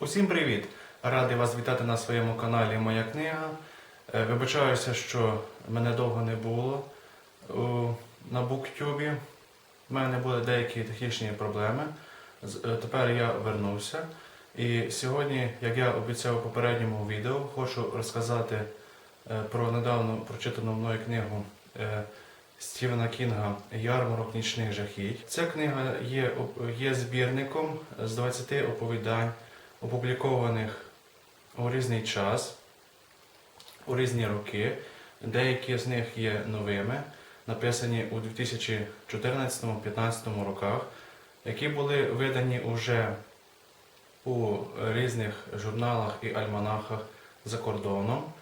Усім привіт! Радий вас вітати на своєму каналі Моя книга. Е, Вибачаюся, що мене довго не було на BookTube. У мене були деякі технічні проблеми. Е, Тепер я вернувся. І сьогодні, як я обіцяв у попередньому відео, хочу розказати е, про недавно прочитану мною книгу Стівена Кінга Ярмарок нічних жахіть. Ця книга є, є збірником з 20 оповідань опублікованих у різний час, у різні роки. Деякі з них є новими, написані у 2014-2015 роках, які були видані уже у різних журналах і альманахах за кордоном.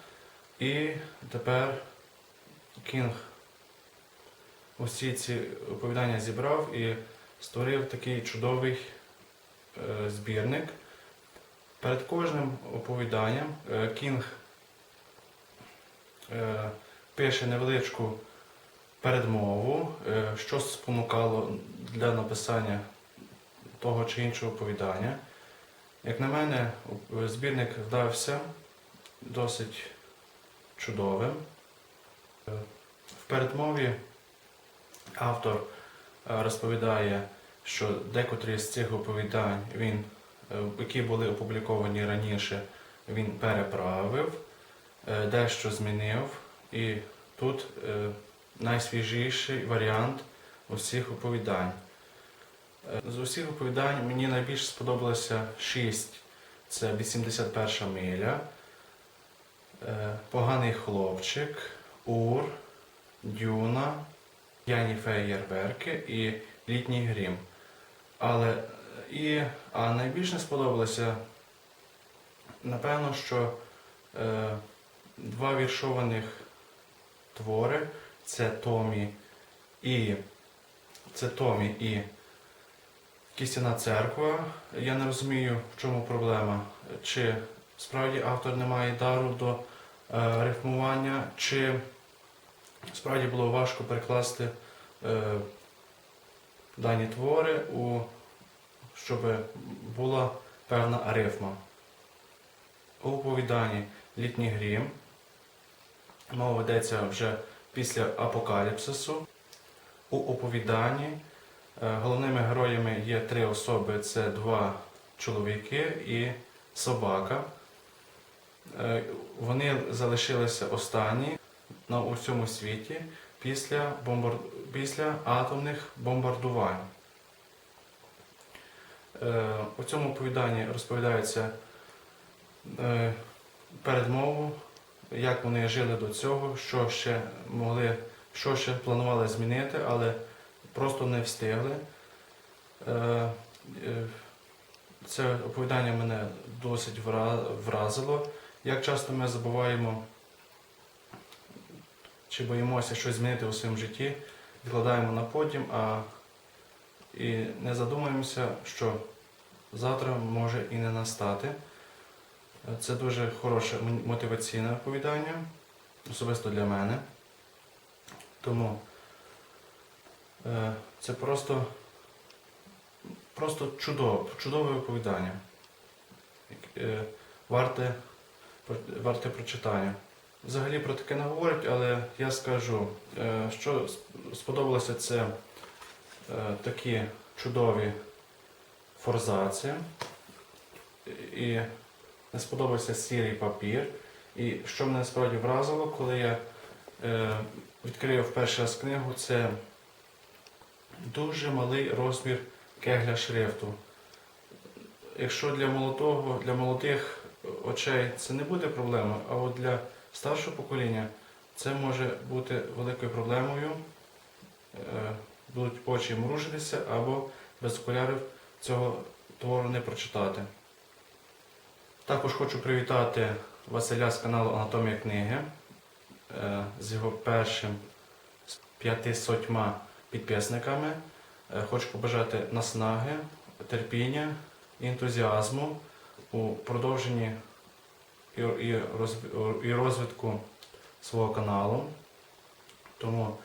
І тепер Кінг усі ці оповідання зібрав і створив такий чудовий е, збірник. Перед кожним оповіданням е, Кінг е, пише невеличку передмову, е, що спонукало для написання того чи іншого оповідання. Як на мене, збірник вдався досить чудовим. В передмові автор розповідає, що декотрі з цих оповідань він які були опубліковані раніше, він переправив, е, дещо змінив, і тут е, найсвіжіший варіант усіх оповідань. Е, З усіх оповідань мені найбільше сподобалося шість. Це 81 миля, е, Поганий хлопчик, Ур, Дюна, П'яні феєрверки і Літній грім. Але і, а найбільше сподобалося, напевно, що е, два віршованих твори це Томі і це Томі і Кістяна церква. Я не розумію, в чому проблема. Чи справді автор не має дару до е, рифмування, чи справді було важко перекласти е, дані твори у щоб була певна рифма. У оповіданні Літній грім мова ведеться вже після апокаліпсису. У оповіданні е, головними героями є три особи: це два чоловіки і собака. Е, Вони залишилися останні на усьому світі після, бомбар... після атомних бомбардувань. Е, У цьому оповіданні розповідається е, передмову, як вони жили до цього, що ще могли, що ще планували змінити, але просто не встигли. Е, Це оповідання мене досить вразило. Як часто ми забуваємо чи боїмося щось змінити у своєму житті, відкладаємо на потім, а і не задумуємося, що завтра може і не настати. Це дуже хороше мотиваційне оповідання, особисто для мене. Тому е, це просто, просто чудове, чудове оповідання. Е, Варте, варте прочитання. Взагалі про таке не говорять, але я скажу, е, що сподобалося це такі чудові форзаці. І не сподобався сірий папір. І що мене справді вразило, коли я е, відкрив перший раз книгу, це дуже малий розмір кегля шрифту. Якщо для молодого, для молодих очей це не буде проблемою, а от для старшого покоління це може бути великою проблемою. Будуть очі мружитися або без окулярів цього твору не прочитати. Також хочу привітати Василя з каналу Анатомія книги е, з його першим з п'ятисотьма підписниками. Е, Хочу побажати наснаги, терпіння і ентузіазму у продовженні і, і, розв- і розвитку свого каналу. Тому,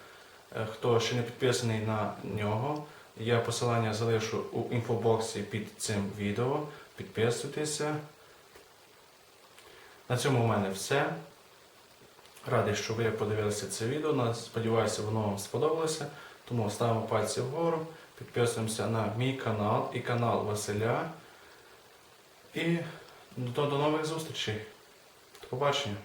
хто ще не підписаний на нього, я посилання залишу у інфобоксі під цим відео. підписуйтеся. На цьому в мене все. Радий, що ви подивилися це відео. Сподіваюся, воно вам сподобалося. Тому ставимо пальці вгору, підписуємося на мій канал і канал Василя. І до, до нових зустрічей. До побачення.